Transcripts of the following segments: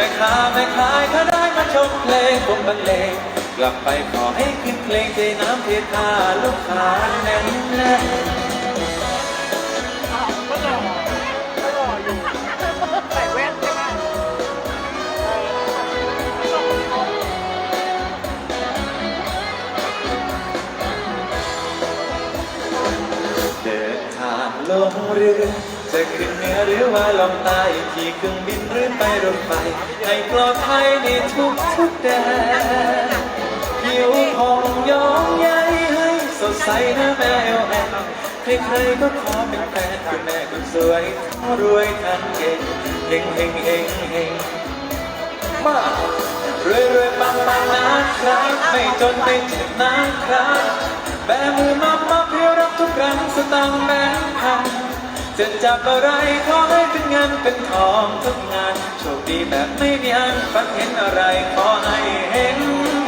แม่ค้าแม่ขายถ้าได้มาชมเพลงผมบรรเลงกลับไปขอให้ขึ้นเพลงเทน้ำเทท่าลูกค้าแน่นแน่นแว่นใช่ไหมเดินทางลงเรือ จะขึ้นเหนือหรือว่าลงใต้ขี่เครื่องบินหรือไปรถไฟให้ปลอดภัยในทุกทุกแดนผิวผ่องย้องใยให้สดใสนะแม่เอลแอนใครๆก็ขอเป็นแฟนคุณแม่คนสวยรวยทันเก่งเฮงเฮงเฮงเฮงมารวยรวยปังปังนะครับไม่จนไม่เจ็บนะครับแบมือมามาเพียวรับทุกครั้งสตางค์แบงค์พัน จะจับอะไรขอให้เป็นเงินเป็นทองทุกงาน โชคดีแบบไม่มีอันฝันเห็นอะไรขอให้เห็น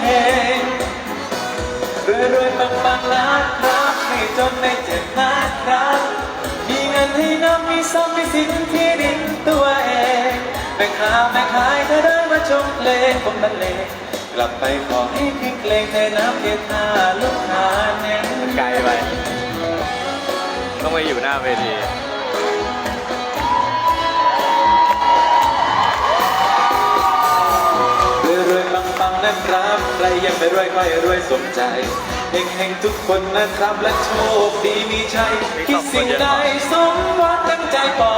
เห็นรวยรวยปังปังนครับไม่จนไม่เจ็บนะครับ มีเงินให้น้ำมีทรัพย์มีสินที่ดินตัวเองแม่ค้าแม่ขายถ้าได้มาชมเพลงผมบรรเลงกลับไปขอให้พลิกเพลงเทน้ำเทท่าลูกค้าแน่นไกลไปต้องไปอยู่หน้าเวที นะครับ ใครยังไม่รวยก็ให้รวยสมใจเฮงเฮงทุกคนนะครับ และโชคดีมีชัยคิดสิ่งใดสมหวังตั้งใจปอ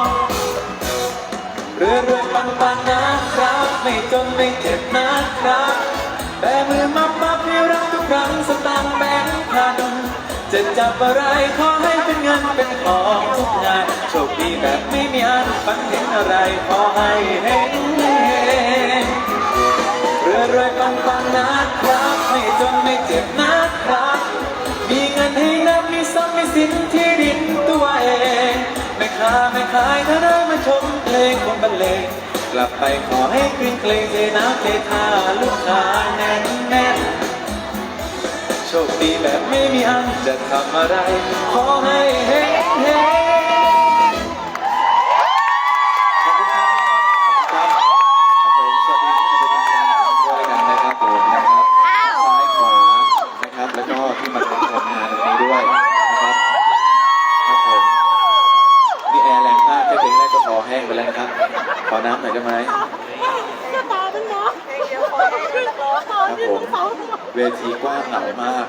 งรวยรวยปังปังนะครับ ไม่จนไม่เจ็บนะครับแบมือมามาเพียรักทุกครั้งสตางค์แบงค์พันจะจับอะไรขอให้เป็นเงินเป็นทองทุกงานโชคดีแบบไม่มีอันฝันเห็นอะไรขอให้เห็น นะครับ ไม่จนไม่เจ็บนะครับ มีเงินให้นับมีทรัพย์มีสินที่ดินตัวเองไม่ค้าไม่ขายถ้าได้มาชมเพลงคนบรรเลงกลับไปขอให้คลื่นเพลงเทน้ำเทท่าลูกค้าแน่นแน่นโชคดีแบบไม่มีอันจะทำอะไร ขอให้เฮ้เฮ้ ก็ที่มาชมงานวันนี้ด้วยนะครับครับผมนี่แอร์แรงมากแค่เพลงแรกก็คอแห้งไปแล้วนะครับ ขอน้ำหน่อยได้ไหมจะตาเป็นน้องเดี๋ยวขอให้นักร้องครับผมเวทีกว้างเหงามาก